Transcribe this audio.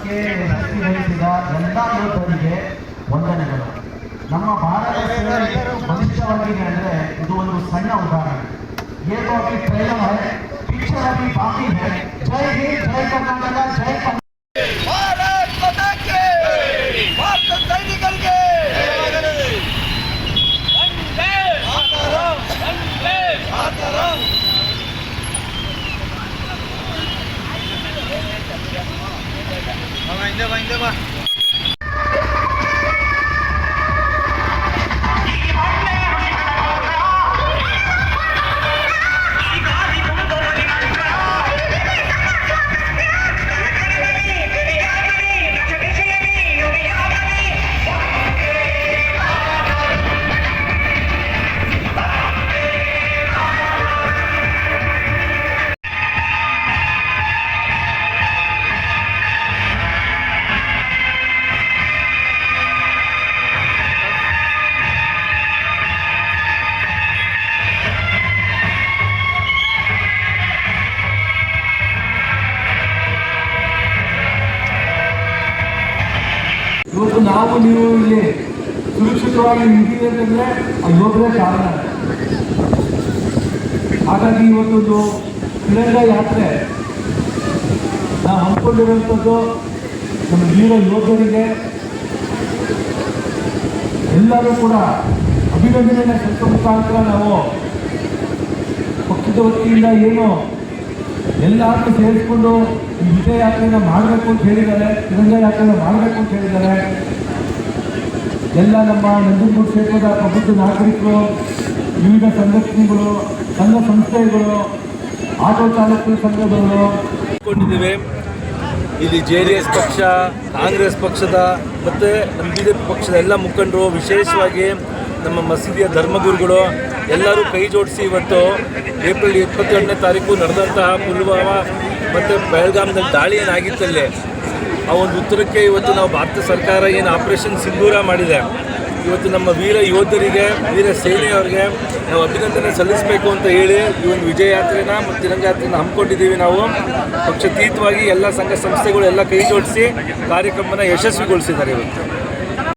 ಕಾರ್ಯಕ್ರಮಕ್ಕೆ ಯಶಸ್ವಿ ವಹಿಸಿದ ಎಲ್ಲ ಯೋಧರಿಗೆ ವಂದನೆಗಳು ನಮ್ಮ ಭಾರತ ಸೇನೆ ಎಷ್ಟು ಬಲಿಷ್ಠವಾಗಿದೆ ಅಂದ್ರೆ ಇದು ಒಂದು ಸಣ್ಣ ಉದಾಹರಣೆ ये तो अभी ट्रेलर है पिक्चर अभी बाकी है जय हिंद जय कर्नाटक जय ನಾವು ನೀವು ಇಲ್ಲಿ ಸುರಕ್ಷಿತವಾಗಿ ನಿಂತಿದೆ ಅಂತಂದ್ರೆ ಆ ಯೋಧರೇ ಕಾರಣ. ಹಾಗಾಗಿ ಇವತ್ತೊಂದು ತಿರಂಗ ಯಾತ್ರೆ ನಾವು ಹಮ್ಮಿಕೊಂಡಿರುವಂಥದ್ದು ನಮ್ಮ ವೀರ ಯೋಧರಿಗೆ. ಎಲ್ಲರೂ ಕೂಡ ಅಭಿನಂದನೆಯ ಸತ್ತ ಮುಖಾಂತರ ನಾವು ಪಕ್ಷದ ವತಿಯಿಂದ ಏನು ಎಲ್ಲರನ್ನೂ ಸೇರಿಸ್ಕೊಂಡು ಈ ವಿಜಯ ಯಾತ್ರೆನ ಮಾಡಬೇಕು ಅಂತ ಹೇಳಿದ್ದಾರೆ, ತಿರಂಗ ಯಾತ್ರೆನ ಮಾಡಬೇಕು ಅಂತ ಹೇಳಿದ್ದಾರೆ. ಎಲ್ಲ ನಮ್ಮ ನಂಜನಗೂಡು ಕ್ಷೇತ್ರದ ಪ್ರಬುದ್ಧ ನಾಗರಿಕರು, ವಿವಿಧ ಸಂಘಟನೆಗಳು, ಸಂಘ ಸಂಸ್ಥೆಗಳು, ಆಟೋ ಚಾಲಕರು ಸಂಘದವರು ಕೊಂಡಿದ್ದೇವೆ. ಇಲ್ಲಿ ಜೆ ಡಿ ಎಸ್ ಪಕ್ಷ, ಕಾಂಗ್ರೆಸ್ ಪಕ್ಷದ ಮತ್ತು ನಮ್ಮ ಬಿ ಜೆ ಪಿ ಪಕ್ಷದ ಎಲ್ಲ ಮುಖಂಡರು, ವಿಶೇಷವಾಗಿ ನಮ್ಮ ಮಸೀದಿಯ ಧರ್ಮಗುರುಗಳು, ಎಲ್ಲರೂ ಕೈ ಜೋಡಿಸಿ ಇವತ್ತು ಏಪ್ರಿಲ್ ಇಪ್ಪತ್ತೆರಡನೇ ತಾರೀಕು ನಡೆದಂತಹ ಪುಲ್ವಾಮಾ ಮತ್ತು ಬೆಳಗಾಮದಲ್ಲಿ ದಾಳಿ ಏನಾಗಿತ್ತಲ್ಲಿ ಆ ಒಂದು ಉತ್ತರಕ್ಕೆ ಇವತ್ತು ನಾವು ಭಾರತ ಸರ್ಕಾರ ಏನು ಆಪರೇಷನ್ ಸಿಂಧೂರ ಮಾಡಿದೆ. ಇವತ್ತು ನಮ್ಮ ವೀರ ಯೋಧರಿಗೆ, ವೀರ ಸೇನೆಯವರಿಗೆ ನಾವು ಅಭಿನಂದನೆ ಸಲ್ಲಿಸಬೇಕು ಅಂತ ಹೇಳಿ ಈ ಒಂದು ವಿಜಯ ಯಾತ್ರೆನ ಮತ್ತು ತಿರಂಗ ಯಾತ್ರೆನ ಹಮ್ಮಿಕೊಂಡಿದ್ದೀವಿ ನಾವು. ಪಕ್ಷಾತೀತವಾಗಿ ಎಲ್ಲ ಸಂಘ ಸಂಸ್ಥೆಗಳು ಎಲ್ಲ ಕೈ ಜೋಡಿಸಿ ಕಾರ್ಯಕ್ರಮನ ಯಶಸ್ವಿಗೊಳಿಸಿದ್ದಾರೆ ಇವತ್ತು.